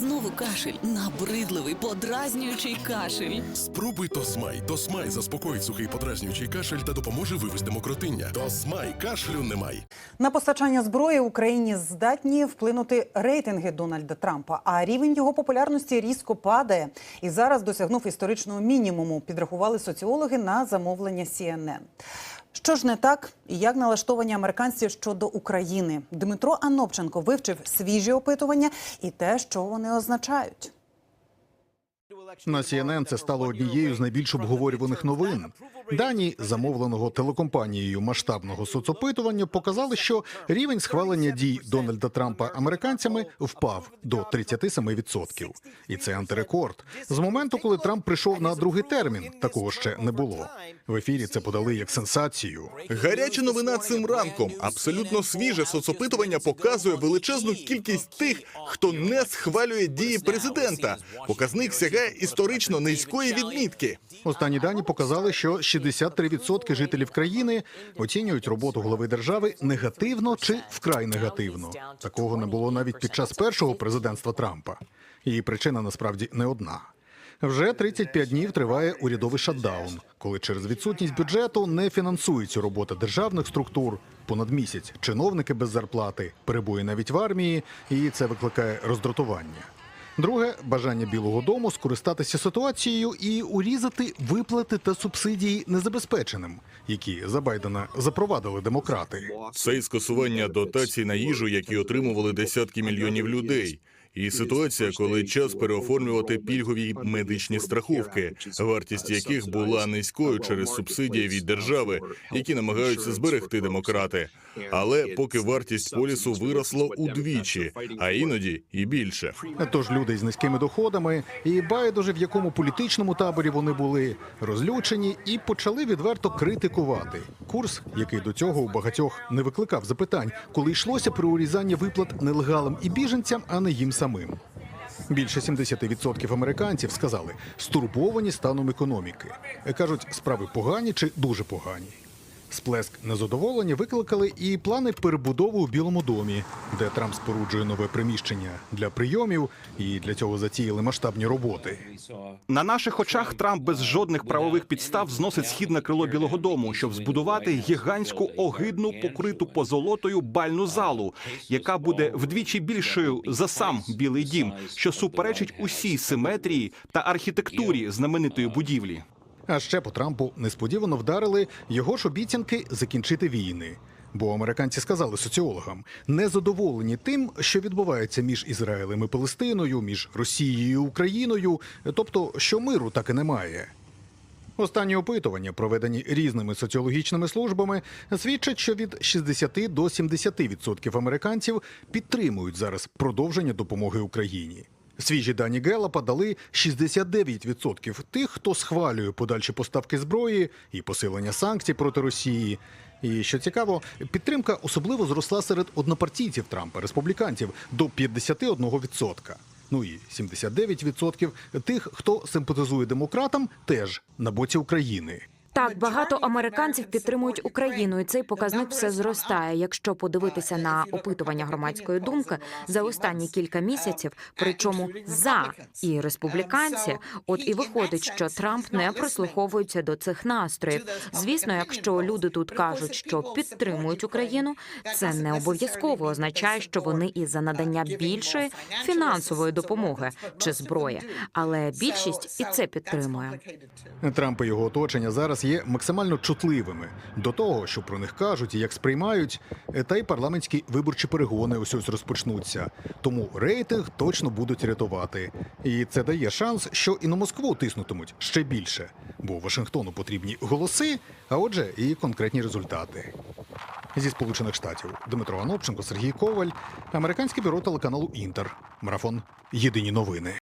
Знову кашель, набридливий, подразнюючий кашель. Спробуй Тосмай. Тосмай заспокоїть сухий подразнюючий кашель та допоможе вивести мокротиння. Тосмай кашлю немає. На постачання зброї Україні здатні вплинути рейтинги Дональда Трампа, а рівень його популярності різко падає і зараз досягнув історичного мінімуму. Підрахували соціологи на замовлення CNN. Що ж не так, і як налаштовані американці щодо України? Дмитро Анопченко вивчив свіжі опитування і те, що вони означають. На CNN це стало однією з найбільш обговорюваних новин. Дані замовленого телекомпанією масштабного соцопитування показали, що рівень схвалення дій Дональда Трампа американцями впав до 37%. І це антирекорд. З моменту, коли Трамп прийшов на другий термін, такого ще не було. В ефірі це подали як сенсацію. Гаряча новина цим ранком. Абсолютно свіже соцопитування показує величезну кількість тих, хто не схвалює дії президента. Показник сягає історично низької відмітки. Останні дані показали, що 63% жителів країни оцінюють роботу глави держави негативно чи вкрай негативно. Такого не було навіть під час першого президентства Трампа. І причина насправді не одна. Вже 35 днів триває урядовий шатдаун, коли через відсутність бюджету не фінансується робота державних структур. Понад місяць чиновники без зарплати, перебої навіть в армії, і це викликає роздратування. Друге бажання Білого Дому скористатися ситуацією і урізати виплати та субсидії незабезпеченим, які за Байдена запровадили демократи. Це і скасування дотацій на їжу, які отримували десятки мільйонів людей. І ситуація, коли час переоформлювати пільгові медичні страховки, вартість яких була низькою через субсидії від держави, які намагаються зберегти демократи. Але поки вартість полісу виросла удвічі, а іноді і більше. Тож люди з низькими доходами і байдуже в якому політичному таборі вони були розлючені і почали відверто критикувати курс, який до цього у багатьох не викликав запитань, коли йшлося про урізання виплат нелегалам і біженцям, а не їм самим. Більше 70% американців сказали стурбовані станом економіки. кажуть, справи погані чи дуже погані. Сплеск незадоволення викликали і плани перебудови у Білому домі, де Трамп споруджує нове приміщення для прийомів, і для цього затіяли масштабні роботи. На наших очах Трамп без жодних правових підстав зносить східне крило Білого Дому, щоб збудувати гігантську огидну покриту позолотою бальну залу, яка буде вдвічі більшою за сам Білий Дім, що суперечить усій симетрії та архітектурі знаменитої будівлі. А ще по Трампу несподівано вдарили його ж обіцянки закінчити війни. Бо американці сказали соціологам, незадоволені тим, що відбувається між Ізраїлем і Палестиною, між Росією і Україною, тобто що миру так і немає. Останні опитування, проведені різними соціологічними службами, свідчать, що від 60 до 70% американців підтримують зараз продовження допомоги Україні. Свіжі дані Гелапа дали 69% тих, хто схвалює подальші поставки зброї і посилення санкцій проти Росії. І що цікаво, підтримка особливо зросла серед однопартійців Трампа, республіканців, до 51%. Ну і 79% тих, хто симпатизує демократам, теж на боці України. Так, багато американців підтримують Україну, і цей показник все зростає. Якщо подивитися на опитування громадської думки за останні кілька місяців, причому за і республіканці, от і виходить, що Трамп не прислуховується до цих настроїв. Звісно, якщо люди тут кажуть, що підтримують Україну, це не обов'язково означає, що вони і за надання більшої фінансової допомоги чи зброї, але більшість і це підтримує. Трамп і його оточення зараз є максимально чутливими до того, що про них кажуть і як сприймають, е, та й парламентські виборчі перегони ось ось розпочнуться. Тому рейтинг точно будуть рятувати. І це дає шанс, що і на Москву тиснутимуть ще більше, бо Вашингтону потрібні голоси, а отже, і конкретні результати. Зі Сполучених Штатів Дмитро Анопченко, Сергій Коваль, американське бюро телеканалу Інтер. Марафон Єдині новини.